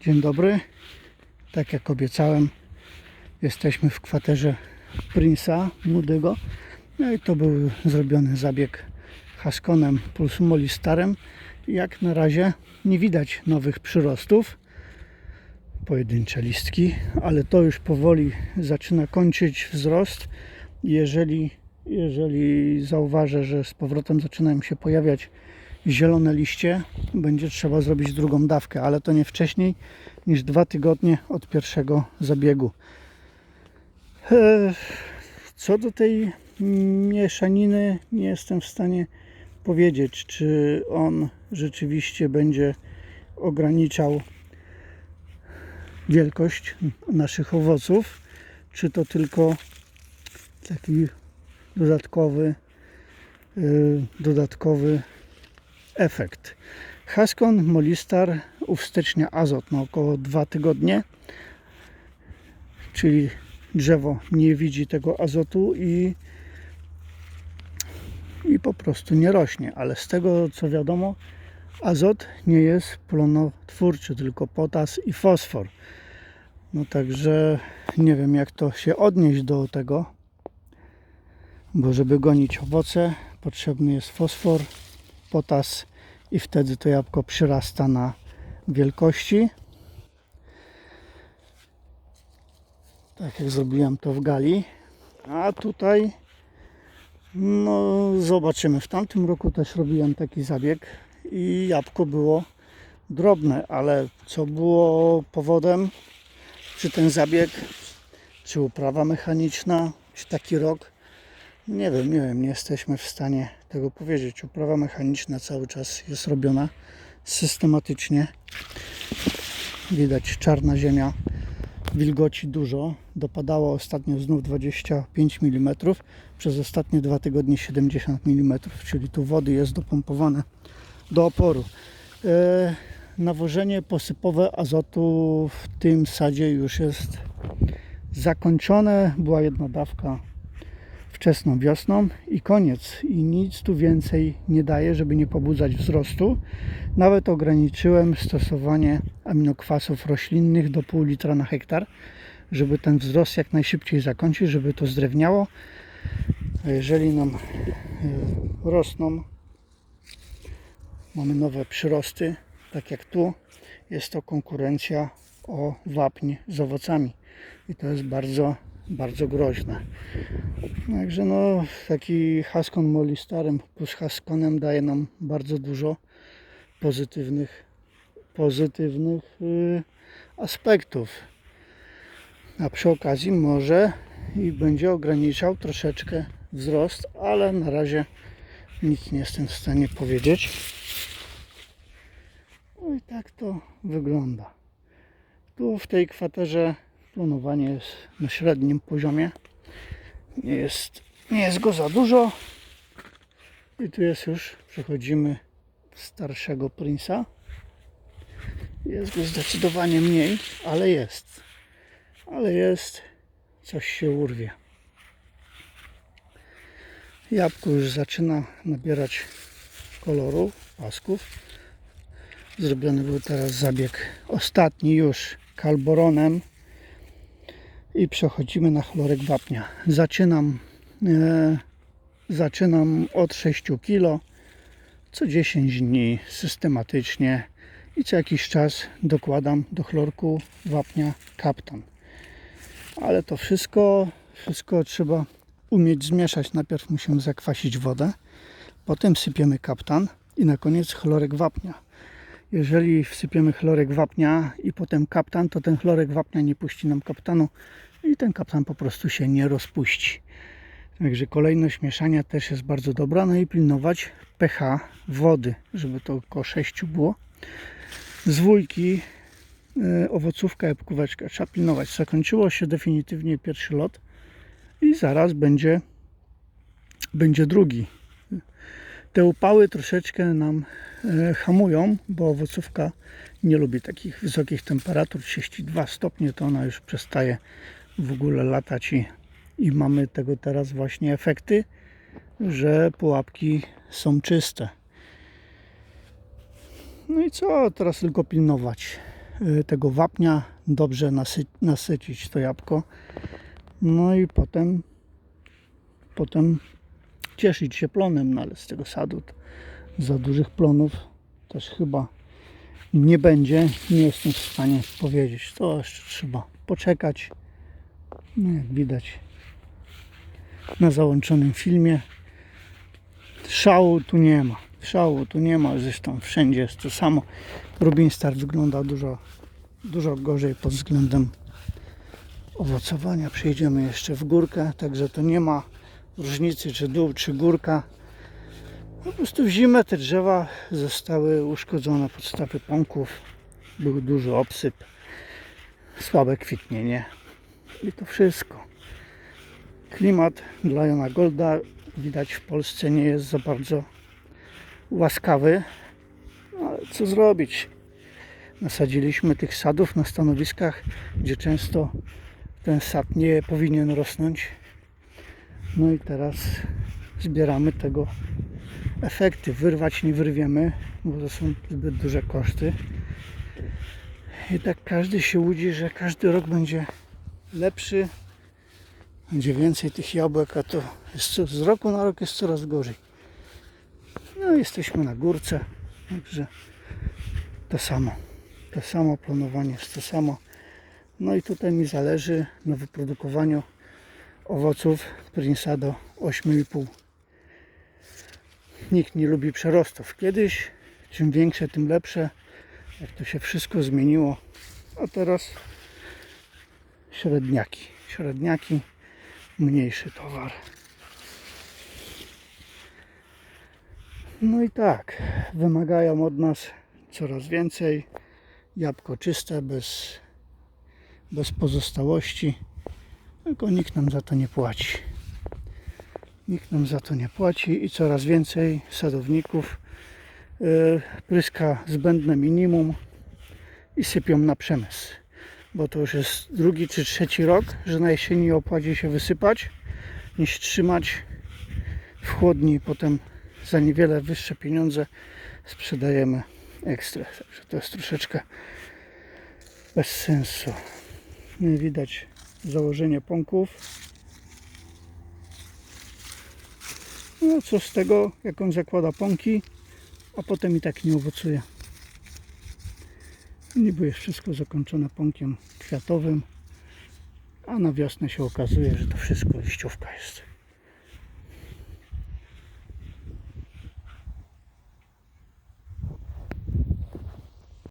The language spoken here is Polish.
Dzień dobry. Tak jak obiecałem, jesteśmy w kwaterze Prince'a młodego. No i to był zrobiony zabieg Haskonem plus Molistarem. Jak na razie nie widać nowych przyrostów. Pojedyncze listki, ale to już powoli zaczyna kończyć wzrost. Jeżeli, jeżeli zauważę, że z powrotem zaczynają się pojawiać zielone liście, będzie trzeba zrobić drugą dawkę, ale to nie wcześniej niż dwa tygodnie od pierwszego zabiegu. E, Co do tej mieszaniny, nie jestem w stanie powiedzieć, czy on rzeczywiście będzie ograniczał wielkość naszych owoców, czy to tylko taki dodatkowy, y, dodatkowy efekt. Haskon Molistar uwstecznia azot na około 2 tygodnie, czyli drzewo nie widzi tego azotu i, i po prostu nie rośnie. Ale z tego co wiadomo, azot nie jest plonotwórczy, tylko potas i fosfor. No także nie wiem jak to się odnieść do tego, bo żeby gonić owoce potrzebny jest fosfor, potas i wtedy to jabłko przyrasta na wielkości. Tak jak zrobiłem to w gali. A tutaj no zobaczymy. W tamtym roku też robiłem taki zabieg i jabłko było drobne, ale co było powodem, czy ten zabieg, czy uprawa mechaniczna, czy taki rok, nie wiem, nie wiem, nie jesteśmy w stanie tego powiedzieć. Uprawa mechaniczna cały czas jest robiona systematycznie. Widać czarna ziemia, wilgoci dużo. Dopadało ostatnio znów 25 mm, przez ostatnie dwa tygodnie 70 mm, czyli tu wody jest dopompowane do oporu. E, nawożenie posypowe azotu w tym sadzie już jest zakończone. Była jedna dawka wczesną wiosną i koniec. I nic tu więcej nie daje, żeby nie pobudzać wzrostu. Nawet ograniczyłem stosowanie aminokwasów roślinnych do pół litra na hektar, żeby ten wzrost jak najszybciej zakończyć, żeby to zdrewniało. Jeżeli nam e, rosną, mamy nowe przyrosty, tak jak tu, jest to konkurencja o wapń z owocami. I to jest bardzo, bardzo groźne. Także no, taki Haskon Molistarem plus Haskonem daje nam bardzo dużo pozytywnych, pozytywnych y, aspektów. A przy okazji może i będzie ograniczał troszeczkę wzrost, ale na razie nic nie jestem w stanie powiedzieć. No i tak to wygląda. Tu w tej kwaterze planowanie jest na średnim poziomie. Nie jest, nie jest go za dużo. I tu jest już, przechodzimy starszego Prince'a. Jest go zdecydowanie mniej, ale jest. Ale jest, coś się urwie. Jabłko już zaczyna nabierać koloru, pasków. Zrobiony był teraz zabieg ostatni już kalboronem i przechodzimy na chlorek wapnia. Zaczynam, e, zaczynam od 6 kg co 10 dni systematycznie i co jakiś czas dokładam do chlorku wapnia kaptan. Ale to wszystko, wszystko trzeba umieć zmieszać. Najpierw musimy zakwasić wodę, potem sypiemy kaptan i na koniec chlorek wapnia. Jeżeli wsypiemy chlorek wapnia i potem kaptan, to ten chlorek wapnia nie puści nam kaptanu i ten kaptan po prostu się nie rozpuści. Także kolejność mieszania też jest bardzo dobra. No i pilnować pH wody, żeby to około 6 było. Z wujki e, owocówka, jabłkóweczka trzeba pilnować. Zakończyło się definitywnie pierwszy lot i zaraz będzie, będzie drugi. Te upały troszeczkę nam e, hamują, bo owocówka nie lubi takich wysokich temperatur. 32 stopnie to ona już przestaje w ogóle latać i, i mamy tego teraz właśnie efekty, że pułapki są czyste. No i co? Teraz tylko pilnować y, tego wapnia, dobrze nasy, nasycić to jabłko. No i potem, potem cieszyć się plonem, no ale z tego sadu za dużych plonów też chyba nie będzie. Nie jestem w stanie powiedzieć. To jeszcze trzeba poczekać. No jak widać na załączonym filmie. Szału tu nie ma. Szału tu nie ma. Zresztą wszędzie jest to samo. Rubin Star wygląda dużo, dużo gorzej pod względem owocowania. Przejdziemy jeszcze w górkę, także to nie ma różnicy czy dół, czy górka. Po prostu w zimę te drzewa zostały uszkodzone podstawy pąków. Był duży obsyp, słabe kwitnienie i to wszystko. Klimat dla Jona Golda widać w Polsce nie jest za bardzo łaskawy, ale co zrobić? Nasadziliśmy tych sadów na stanowiskach, gdzie często ten sad nie powinien rosnąć. No i teraz zbieramy tego efekty. Wyrwać nie wyrwiemy, bo to są zbyt duże koszty. I tak każdy się łudzi, że każdy rok będzie lepszy, będzie więcej tych jabłek, a to co, z roku na rok jest coraz gorzej. No jesteśmy na górce, także to samo. To samo planowanie jest to samo. No i tutaj mi zależy na wyprodukowaniu owoców Prince'a do 8,5. Nikt nie lubi przerostów. Kiedyś czym większe, tym lepsze. Jak to się wszystko zmieniło. A teraz średniaki. Średniaki, mniejszy towar. No i tak, wymagają od nas coraz więcej. Jabłko czyste, bez, bez pozostałości. Tylko nikt nam za to nie płaci. Nikt nam za to nie płaci i coraz więcej sadowników yy, pryska zbędne minimum i sypią na przemysł. Bo to już jest drugi czy trzeci rok, że na jesieni opłaci się wysypać niż trzymać w chłodni i potem za niewiele wyższe pieniądze sprzedajemy ekstra. Także to jest troszeczkę bez sensu. I widać założenie pąków. No co z tego, jak on zakłada pąki, a potem i tak nie owocuje. Niby jest wszystko zakończone pąkiem kwiatowym, a na wiosnę się okazuje, że to wszystko liściówka jest.